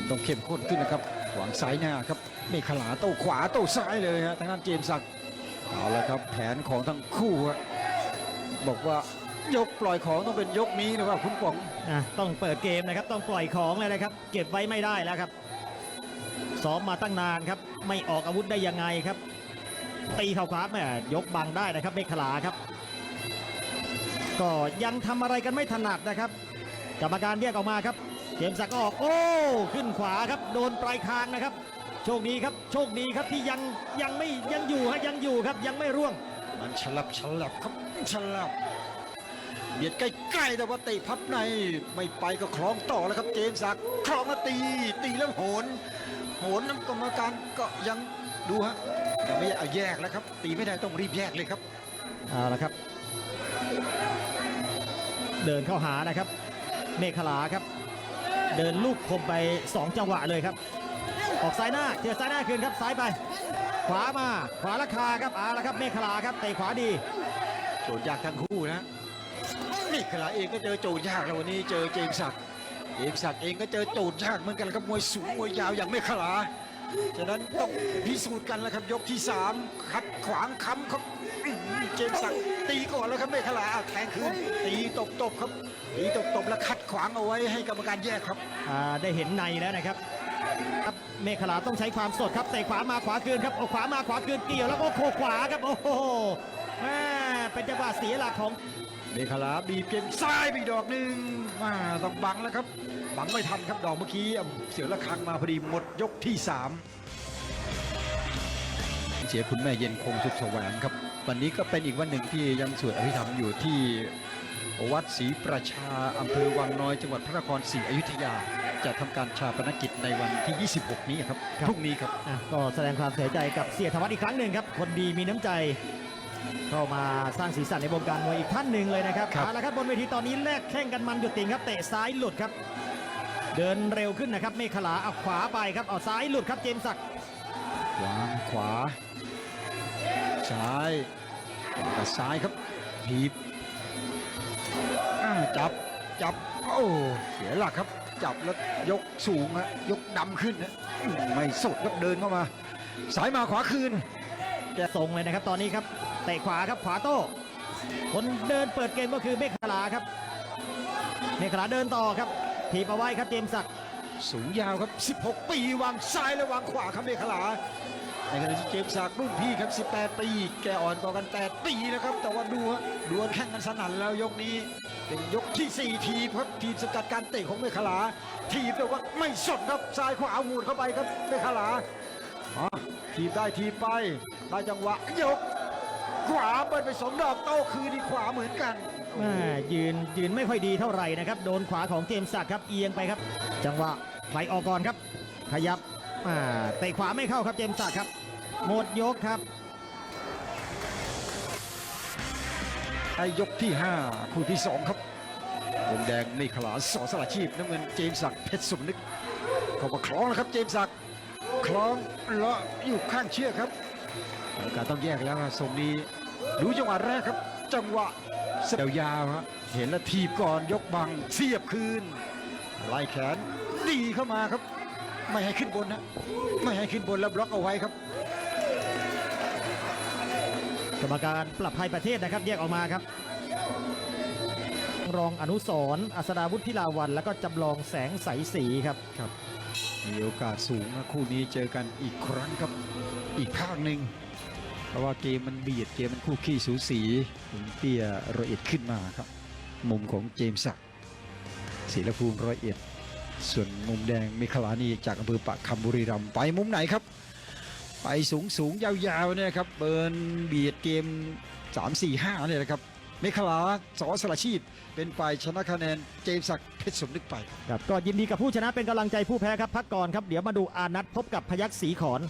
มต้องเข้มข้นขึ้นนะครับ หวังซ้ายหน้าครับเมฆขลาโต้ขวาโต้ซ้ายเลยฮะทางด้านเจมส์ศักเอาละครับแผนของทั้งคู่บอกว่ายกปล่อยของต้องเป็นยกนี้นะครับคุณป๋องอะต้องเปิดเกมนะครับ ต้องปล่อยของเลยนะครับ เก็บไว้ไม่ได้แล้วครับซ้อมมาตั้งนานครับ ไม่ออกอาวุธได้ยังไงครับ ตีเข่าขวาแม่ยกบังได้นะครับเมฆขลาครับ ก็ยังทำอะไรกันไม่ถนัดนะครับ กรรมการแยกออกมาครับ เจมส์ศักดิ์ก็ออก โอ้ ขึ้นขวาครับ โดนปลายคางนะครับ โชคดีครับ โชคดีครับที่ยังยังไม่ยังอยู่ฮะยังอยู่ครับยังไม่ร่วง มันฉลับฉลับครับฉลับเบียดใกล้ๆแต่ว่าเตะพับในไม่ไปก็คล้องต่อแล้วครับเจมส์ศักดิ์คล้องแล้วตีตีแล้วโหนโหนน้ำกรรมการก็ยังดูฮะยังไม่เอาแยกแล้วครับ ตีไม่ได้ต้องรีบแยกเลยครับเอาละครับ เดินเข้าหานะครับเมฆขลาครับ เดินลูกคมไป 2 จังหวะเลยครับ ออกซ้ายหน้าเจอซ้ายหน้าคืนครับซ้ายไป ขวามาขวาราคาครับอาละครับเมฆขลาครับเตะขวาดีโจทย์ยากทั้งคู่นะเมฆขณะเองก็เจอโจทย์ยากแล้ววันนี้เจอเจมสักเจมสักเองก็เจอโจทย์ยากเหมือนกันครับมวยสูงมวยยาวอย่างเมฆขลา ฉะนั้นต้องพิสูจน์กันแล้วครับยกที่สามขัดขวางค้ำครับอื้อหือเจมส์ศักดิ์ตีก่อนแล้วครับเมฆลาอะแทงคืนตีตบตบๆครับตีตบตบๆแล้วขัดขวางเอาไว้ให้กรรมการแยกครับ อ่าได้เห็นในแล้วนะครับครับเมฆขลาต้องใช้ความสดครับเตะขวามาขวาคืนครับเอาขวามาขวาคืนเกี่ยวแล้วก็โคขวาครับโอ้โห ม่เป็นจังหวะเสียหลักของเมฆลาบีบเกมซ้ายไปอีกดอกหนึ่งมาต้องบังแล้วครับบังไม่ทันครับดอกเมื่อกี้เสียละครังมาพอดีหมดยกที่สามเสียคุณแม่เย็นคงสุขแสวงครับ วันนี้ก็เป็นอีกวันหนึ่งที่ยังสวดอภิธรรมอยู่ที่วัดศรีประชาอำเภอวังน้อยจังหวัดพระนครศรีอยุธยา จะทำการชาปนกิจในวันที่ 26 นี้ครับครับพรุ่งนี้ครับอะก็แสดงความเสียใจกับเสียธวัฒน์อีกครั้งหนึ่งครับ คนดีมีน้ำใจ เข้ามาสร้างสีสันในวงการมวยอีกท่านหนึ่งเลยนะครับครับเอาละครับบนเวทีตอนนี้แลกแข่งกันมันหยุดติ่งครับเตะซ้ายหลุดครับ เดินเร็วขึ้นนะครับเมฆขลาเอาขวาไปครับเอาซ้ายหลุดครับเจมส์ศักดิ์วางขวาซ้ายขวากับซ้ายครับถีบอ่าจับจับโอ้เสียหลักครับ จับแล้วยกสูงฮะยกดำขึ้นนะอืมไม่สดครับเดินเข้ามา สายมาขวาคืน แกทรงเลยนะครับ ตอนนี้ครับเตะขวาครับขวาโต้คนเดินเปิดเกมก็คือเมฆขลาครับเมฆขลาเดินต่อครับถีบเอาไว้ครับเจมส์ศักดิ์สูงยาวครับ 16 ปีวางซ้ายและวางขวาครับเมฆขลาในขณะที่เจมส์ศักดิ์รุ่นพี่ครับ 18 ปี แกอ่อนกว่ากัน 8 ปีนะครับ แต่ว่าดูดวลแข่งกันสนั่นแล้วยกนี้เป็นยกที่ 4 ทีครับทีมสกัดการเตะของเมฆขลาทีแต่ว่าไม่สดครับซ้ายขวาหูดเข้าไปครับเมฆขลาอ๋อ ทีบได้ทีบไปได้จังหวะยกขวาเปิดไปสองดอกโต้คืนที่ขวาเหมือนกันแม่ยืนยืนไม่ค่อยดีเท่าไหร่นะครับ โดนขวาของเจมส์ศักดิ์ครับเอียงไปครับ จังหวะไฟออกก่อนครับ ขยับอ่าเตะขวาไม่เข้าครับเจมส์ศักดิ์ครับ หมดยกครับไอยกที่ 5 คู่ที่ 2 ครับมุมแดงนี่ขลาสอสละชีพน้ำเงินเจมส์ศักดิ์เพชรสมนึกเข้ามาคล้องแล้วครับเจมส์ศักดิ์ คล้องเลาะอยู่ข้างเชือกครับกรรมการต้องแยกแล้วครับทรงนี้ดูจังหวะแรกครับ จังหวะเสียวยาวฮะเห็นแล้วทีบก่อนยกบังเสียบคืนไล่แขนดีเข้ามาครับ ไม่ให้ขึ้นบนนะไม่ให้ขึ้นบนแล้วบล็อกเอาไว้ครับกรรมการปรับภัยประเทศนะครับแยกออกมาครับ รองอนุสรณ์อัศดาวุฒิพิลาวัน แล้วก็จำลองแสงใสสีครับครับ มีโอกาสสูงนะคู่นี้เจอกันอีกครั้งครับอีกภาคหนึ่งเพราะว่าเกมมันเบียดเกมมันคู่ขี้สูสีคุณเตี้ยร้อยเอ็ดขึ้นมาครับ มุมของเจมส์ศักดิ์ศิลภูมิร้อยเอ็ดส่วนมุมแดงมิคลานีจากอำเภอปากคำบุรีรัมย์ไปมุมไหนครับ ไปสูงสูงยาวๆเนี่ยครับเบิร์นเบียดเกม 3 4 5เนี่ยนะครับ เมฆลาสอสละชีพ เป็นฝ่ายชนะคะแนนเจมส์ศักดิ์เพชรสมนึกไปครับก็ยินดีกับผู้ชนะเป็นกำลังใจผู้แพ้ครับพักก่อนครับเดี๋ยวมาดูอานัทพบกับพยัคฆ์ศรีขอน